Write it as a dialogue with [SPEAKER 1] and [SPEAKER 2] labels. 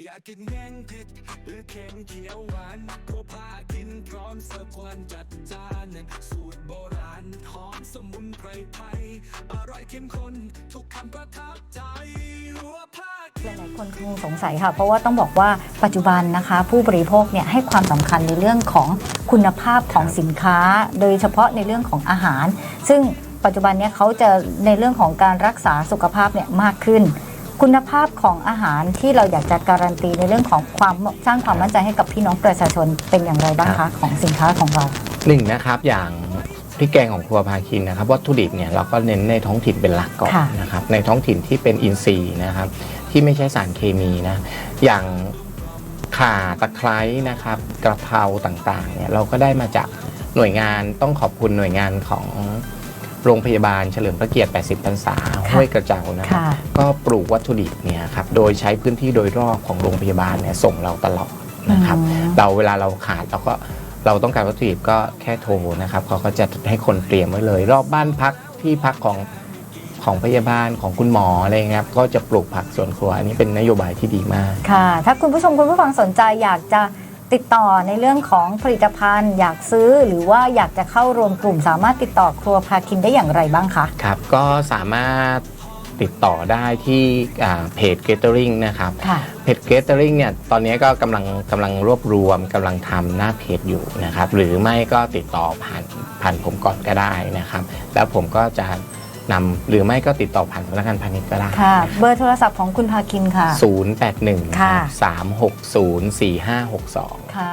[SPEAKER 1] อยากกินแมงผิดหรือเค็มเขียวหวานก็พากินพร้อมเสิร์ฟควันจัดจานสูตรโบราณหอมสมุนไพรไทยอร่อยเข้มข้นทุกคำประทับใจหัวผ้า
[SPEAKER 2] หลายๆคนคงสงสัยค่ะ เพราะว่าต้องบอกว่าปัจจุบันนะคะ ผู้บริโภคเนี่ยให้ความสำคัญในเรื่องของคุณภาพของสินค้า โดยเฉพาะในเรื่องของอาหาร ซึ่งปัจจุบันเนี่ยเขาจะในเรื่องของการรักษาสุขภาพเนี่ยมากขึ้น คุณภาพของอาหารที่เราอยากจะการันตีในเรื่องของความสร้างความมั่นใจให้กับพี่น้องประชาชนเป็นอย่างไรบ้างคะของสินค้าของเรา
[SPEAKER 3] หนึ่งนะครับอย่างพริกแกงของครัวพาคินนะครับวัตถุดิบเนี่ยเราก็เน้นในท้องถิ่นเป็นหลักก่อน
[SPEAKER 2] ค่ะ
[SPEAKER 3] นะครับในท้องถิ่นที่เป็นอินทรีย์นะครับ ที่ไม่ใช่สารเคมีนะอย่างข่าตะไคร้นะครับกระเพราต่างๆเนี่ยเราก็ได้มาจากหน่วยงานต้องขอบคุณหน่วยงานของ โรงพยาบาลเฉลิมพระเกียรติ 80 พรรษาห้วยกระเจ้านะครับ
[SPEAKER 2] ค่ะ
[SPEAKER 3] ก็ปลูกวัตถุดิบเนี่ยครับ โดยใช้พื้นที่โดยรอบของโรงพยาบาลเนี่ยส่งเราตลอดนะครับ
[SPEAKER 2] อืม
[SPEAKER 3] เราเวลาเราขาดเราก็เราต้องการวัตถุดิบก็แค่โทรนะครับเขาก็จะให้คนเตรียมไว้เลย รอบบ้านพักที่พักของของพยาบาลของคุณหมออะไรเงี้ยครับก็จะปลูกผักสวนครัวอันนี้เป็นนโยบายที่ดีมาก
[SPEAKER 2] ค่ะ ถ้าคุณผู้ชมคุณผู้ฟังสนใจอยากจะ ติดต่อในเรื่องของผลิตภัณฑ์ อยากซื้อหรือว่าอยากจะเข้ารวมกลุ่ม สามารถติดต่อครัวพาคินได้อย่างไรบ้างคะ
[SPEAKER 3] ครับ ก็สามารถติดต่อได้ที่อ่าเพจ Gathering นะครับ
[SPEAKER 2] ค่ะ
[SPEAKER 3] เพจ Gathering เนี่ยตอนนี้ก็กำลังกำลังรวบรวมกำลังทำหน้าเพจอยู่นะครับ หรือไม่ก็ติดต่อผ่านผ่านผมก่อนก็ได้นะครับ แล้วผมก็จะ นำหรือไม่ก็ติดต่อผ่านสำนักงานพาณิชย์ก็ได้
[SPEAKER 2] ค่ะ เบอร์โทรศัพท์ของคุณพาคินค่ะ
[SPEAKER 3] 081
[SPEAKER 2] ค่ะ
[SPEAKER 3] 360 4562
[SPEAKER 2] ค่ะ